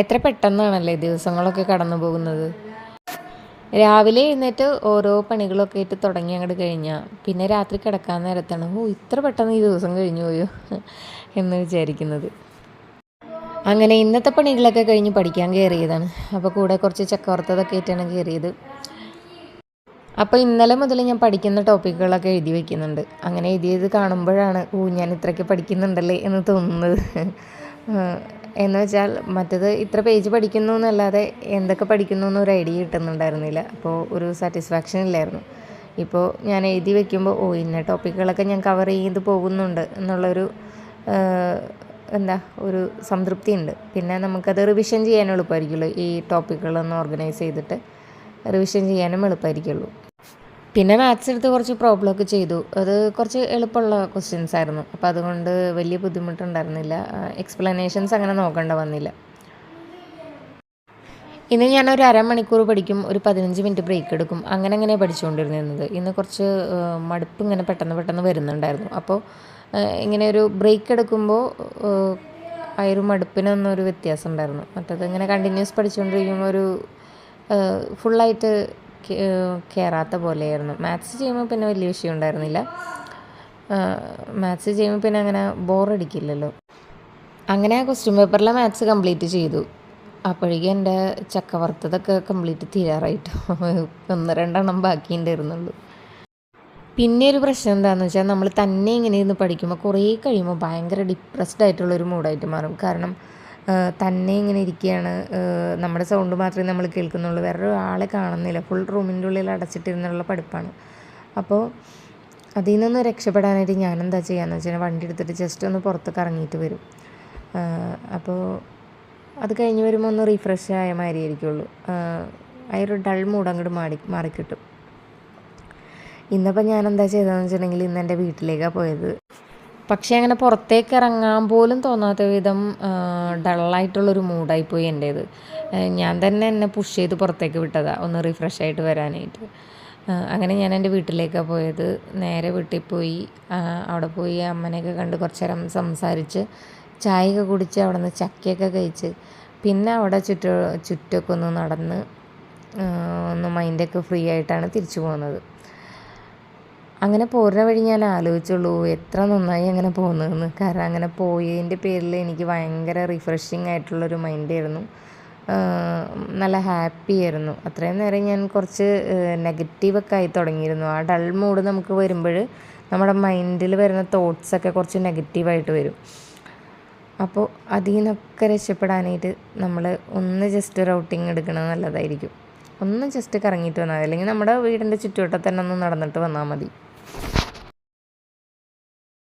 എത്ര പെട്ടെന്നാണല്ലേ ദിവസങ്ങളൊക്കെ കടന്നു പോകുന്നത്? രാവിലെ എഴുന്നേറ്റ് ഓരോ പണികളൊക്കെ ആയിട്ട് തുടങ്ങി അങ്ങോട്ട് കഴിഞ്ഞാൽ പിന്നെ രാത്രി കിടക്കാൻ നേരത്താണ് ഓ ഇത്ര പെട്ടെന്ന് ഈ ദിവസം കഴിഞ്ഞു പോയോ എന്ന് വിചാരിക്കുന്നത്. അങ്ങനെ ഇന്നത്തെ പണികളൊക്കെ കഴിഞ്ഞ് പഠിക്കാൻ കയറിയതാണ്. അപ്പോൾ കൂടെ കുറച്ച് ചക്കവർത്തതൊക്കെ ആയിട്ടാണ് കയറിയത്. അപ്പോൾ ഇന്നലെ മുതൽ ഞാൻ പഠിക്കുന്ന ടോപ്പിക്കുകളൊക്കെ എഴുതി വെക്കുന്നുണ്ട്. അങ്ങനെ എഴുതിയത് കാണുമ്പോഴാണ് ഓ ഞാൻ ഇത്രയ്ക്ക് പഠിക്കുന്നുണ്ടല്ലേ എന്ന് തോന്നുന്നത്. എന്ന് വെച്ചാൽ മറ്റത് ഇത്ര പേജ് പഠിക്കുന്നു എന്നല്ലാതെ എന്തൊക്കെ പഠിക്കുന്നു എന്നൊരു ഐഡിയ കിട്ടുന്നുണ്ടായിരുന്നില്ല. അപ്പോൾ ഒരു സാറ്റിസ്ഫാക്ഷൻ ഇല്ലായിരുന്നു. ഇപ്പോൾ ഞാൻ എഴുതി വെക്കുമ്പോൾ ഓ ഇന്ന ടോപ്പിക്കുകളൊക്കെ ഞാൻ കവർ ചെയ്ത് പോകുന്നുണ്ട് എന്നുള്ളൊരു എന്താ ഒരു സംതൃപ്തി ഉണ്ട് പിന്നെ നമുക്കത് റിവിഷൻ ചെയ്യാൻ എളുപ്പമായിരിക്കുമല്ലോ. ഈ ടോപ്പിക്കുകളൊന്ന് ഓർഗനൈസ് ചെയ്തിട്ട് റിവിഷൻ ചെയ്യാനും എളുപ്പമായിരിക്കുള്ളൂ. പിന്നെ മാത്സ് എടുത്ത് കുറച്ച് പ്രോബ്ലം ഒക്കെ ചെയ്തു. അത് കുറച്ച് എളുപ്പമുള്ള ക്വസ്റ്റ്യൻസ് ആയിരുന്നു. അപ്പോൾ അതുകൊണ്ട് വലിയ ബുദ്ധിമുട്ടുണ്ടായിരുന്നില്ല. എക്സ്പ്ലനേഷൻസ് അങ്ങനെ നോക്കേണ്ട വന്നില്ല. ഇന്ന് ഞാൻ ഒരു അരമണിക്കൂർ പഠിക്കും ഒരു പതിനഞ്ച് മിനിറ്റ് ബ്രേക്ക് എടുക്കും. അങ്ങനെ അങ്ങനെ പഠിച്ചുകൊണ്ടിരുന്നത്. ഇന്ന് കുറച്ച് മടുപ്പ് ഇങ്ങനെ പെട്ടെന്ന് പെട്ടെന്ന് വരുന്നുണ്ടായിരുന്നു. അപ്പോൾ ഇങ്ങനെ ഒരു ബ്രേക്ക് എടുക്കുമ്പോൾ ആ, ഒരു മടുപ്പിനൊന്നും ഒരു വ്യത്യാസം ഉണ്ടായിരുന്നു. മറ്റത് ഇങ്ങനെ കണ്ടിന്യൂസ് പഠിച്ചുകൊണ്ടിരിക്കുമ്പോൾ ഒരു ഫുള്ളായിട്ട് കയറാത്ത പോലെയായിരുന്നു. മാത്സ് ചെയ്യുമ്പോൾ പിന്നെ വലിയ വിഷയം ഉണ്ടായിരുന്നില്ല. മാത്സ് ചെയ്യുമ്പോൾ പിന്നെ അങ്ങനെ ബോറടിക്കില്ലല്ലോ. അങ്ങനെ ആ ക്വസ്റ്റ്യൻ പേപ്പറിലെ മാത്സ് കംപ്ലീറ്റ് ചെയ്തു. അപ്പോഴേക്കും എന്റെ ചക്ക വറുത്തതൊക്കെ കംപ്ലീറ്റ് തീരാറായിട്ട്. ഒന്ന് രണ്ടെണ്ണം ബാക്കി ഉണ്ടായിരുന്നുള്ളൂ പിന്നെ ഒരു പ്രശ്നം എന്താണെന്ന് വെച്ചാൽ നമ്മൾ തന്നെ ഇങ്ങനെ ഇരുന്ന് പഠിക്കുമ്പോൾ കുറേ കഴിയുമ്പോൾ ഭയങ്കര ഡിപ്രസ്ഡ് ആയിട്ടുള്ളൊരു മൂഡായിട്ട് മാറും. കാരണം തന്നെ ഇങ്ങനെ ഇരിക്കുകയാണ് നമ്മുടെ സൗണ്ട് മാത്രമേ നമ്മൾ കേൾക്കുന്നുള്ളൂ. വേറൊരു ആളെ കാണുന്നില്ല. ഫുൾ റൂമിന്റെ ഉള്ളിൽ അടച്ചിട്ടിരുന്നുള്ള പഠിപ്പാണ്. അപ്പോൾ അതിൽ നിന്ന് രക്ഷപ്പെടാനായിട്ട് എന്താ ചെയ്യാന്ന് വെച്ചാൽ വണ്ടി എടുത്തിട്ട് ജസ്റ്റ് ഒന്ന് പുറത്തൊക്കെ ഇറങ്ങിയിട്ട് വരും. അപ്പോൾ അത് കഴിഞ്ഞ് വരുമ്പോൾ ഒന്ന് റീഫ്രഷ് ആയ മാതിരി ആയിരിക്കുള്ളൂ. ആ ഡൾ മൂഡ് അങ്ങോട്ട് മാറി മാറിക്കിട്ടും ഇന്നിപ്പോൾ ഞാൻ എന്താ ചെയ്തതെന്ന് വെച്ചിട്ടുണ്ടെങ്കിൽ ഇന്ന് എന്റെ വീട്ടിലേക്കാണ് പോയത്. പക്ഷേ അങ്ങനെ പുറത്തേക്ക് ഇറങ്ങാൻ പോലും തോന്നാത്ത വിധം ഡള്ളായിട്ടുള്ളൊരു മൂഡായിപ്പോയി എന്റേത്. ഞാൻ തന്നെ എന്നെ പുഷ് ചെയ്ത് പുറത്തേക്ക് വിട്ടതാണ് ഒന്ന് റിഫ്രഷ് ആയിട്ട് വരാനായിട്ട്. അങ്ങനെ ഞാൻ എന്റെ വീട്ടിലേക്കാണ് പോയത്. നേരെ വീട്ടിൽ പോയി അവിടെ പോയി അമ്മനെയൊക്കെ കണ്ട് കുറച്ച് നേരം സംസാരിച്ച് ചായയൊക്കെ കുടിച്ച് അവിടെ നിന്ന് ചക്കയൊക്കെ കഴിച്ച് പിന്നെ അവിടെ ചുറ്റു ചുറ്റൊക്കെ ഒന്ന് നടന്ന് ഒന്ന് മൈൻഡൊക്കെ ഫ്രീ ആയിട്ടാണ് തിരിച്ചു പോകുന്നത്. അങ്ങനെ പോരുന്ന വഴി ഞാൻ ആലോചിച്ചുള്ളൂ എത്ര നന്നായി അങ്ങനെ പോകുന്നതെന്ന്. കാരണം അങ്ങനെ പോയതിന്റെ പേരിൽ എനിക്ക് ഭയങ്കര റിഫ്രഷിങ് ആയിട്ടുള്ളൊരു മൈൻഡായിരുന്നു നല്ല ഹാപ്പി ആയിരുന്നു. അത്രയും നേരം ഞാൻ കുറച്ച് നെഗറ്റീവൊക്കെ ആയി തുടങ്ങിയിരുന്നു. ആ ഡൾ മൂഡ് നമുക്ക് വരുമ്പോൾ നമ്മുടെ മൈൻഡിൽ വരുന്ന തോട്ട്സൊക്കെ കുറച്ച് നെഗറ്റീവായിട്ട് വരും. അപ്പോൾ അതിൽ നിന്നൊക്കെ രക്ഷപ്പെടാനായിട്ട് നമ്മൾ ഒന്ന് ജസ്റ്റ് ഒരു ഔട്ടിങ് എടുക്കണത് നല്ലതായിരിക്കും. ഒന്ന് ജസ്റ്റ് കറങ്ങിയിട്ട് വന്നാൽ അല്ലെങ്കിൽ നമ്മുടെ വീടിന്റെ ചുറ്റുവട്ടത്തന്നെ ഒന്ന് നടന്നിട്ട് വന്നാൽ മതി.